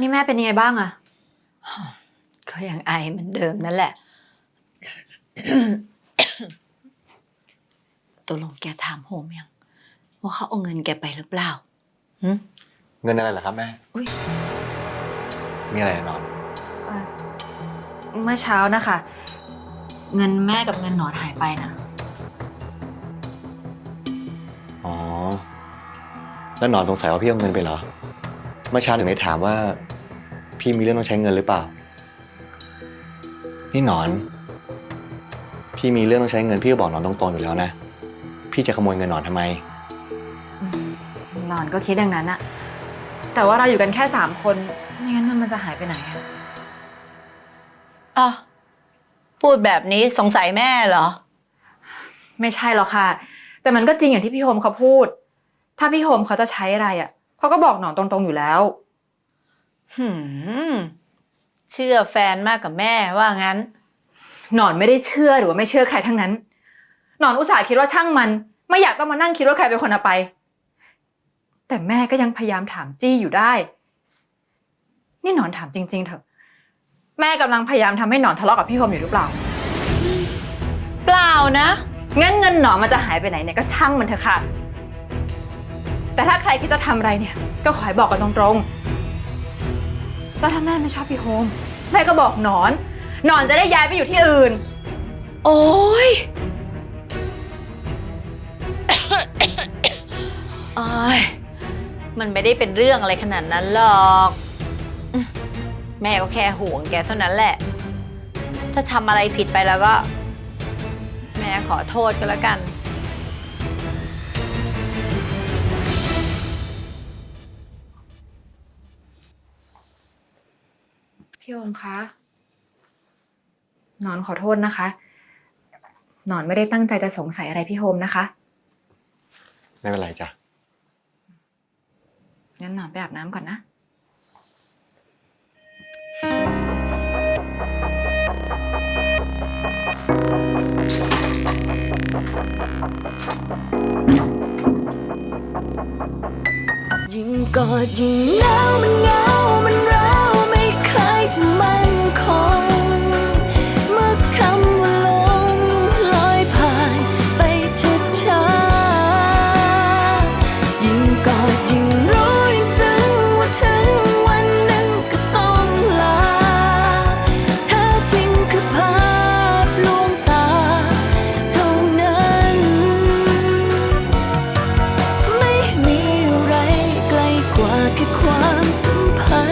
นี่แม่เป็นยังไงบ้างอะก็ยังไอเหมือนเดิมนั่นแหละตัวลงแกถามโฮมยัง ว่าเขาเอาเงินแกไปหรือเปล่าหึ เงินอะไรเหรอครับแม่ อุ๊ย มีอะไรอะนอนเอ่อเมื่อเช้านะคะ เงินแม่กับเงินหนอนหายไปนะอ๋อ แล้วหนอนสงสัยว่าพี่เอาเงินไปเหรอ เมื่อเช้าถึงได้ถามว่า พี่มีเรื่องต้องใช้เงินหรือเปล่า นี่หนอน พี่มีเรื่องต้องใช้เงินพี่ก็บอกหนอนตรงๆอยู่แล้วนะ พี่จะขโมยเงินหนอนทำไม หนอนก็คิดอย่างนั้นอะ แต่ว่าเราอยู่กันแค่สามคนไม่งั้นเงินมันจะหายไปไหนอะอ๋อพูดแบบนี้สงสัยแม่เหรอ ไม่ใช่หรอกค่ะ แต่มันก็จริงอย่างที่พี่โฮมเขาพูด ถ้าพี่โฮมเขาจะใช้อะไรอะเขาก็บอกหนอนตรงๆอยู่แล้ว หืม เชื่อแฟนมากกับแม่ว่างั้น หนอนไม่ได้เชื่อหรือว่าไม่เชื่อใครทั้งนั้น หนอนอุตส่าห์คิดว่าช่างมัน ไม่อยากต้องมานั่งคิดว่าใครเป็นคนเอาไป แต่แม่ก็ยังพยายามถามจี้อยู่ได้ นี่หนอนถามจริง ๆ เถอะ แม่กำลังพยายามทำให้หนอนทะเลาะกับพี่โฮมอยู่หรือเปล่า เปล่านะ งั้นเงินหนอนมันจะหายไปไหนเนี่ยก็ช่างมันเถอะค่ะ แต่ถ้าใครคิดจะทำอะไรเนี่ย ก็ขอให้บอกกันตรงๆแล้วถ้าแม่ไม่ชอบพี่โฮมแม่ก็บอกหนอน หนอนจะได้ย้ายไปอยู่ที่อื่น โอ้ยโอ้ย มันไม่ได้เป็นเรื่องอะไรขนาดนั้นหรอกอืมแม่ก็แค่ห่วงแกเท่านั้นแหละ ถ้าทำอะไรผิดไปแล้วก็ แม่ขอโทษก็แล้วกัน พี่โอมคะหนอนขอโทษนะคะ หนอนไม่ได้ตั้งใจจะสงสัยอะไรพี่โฮมนะคะ ไม่เป็นไรจ้ะ งั้นหนอนไปอาบน้ำก่อนนะ ยิ่งกอดยิ่งหนาวมันเหงามัน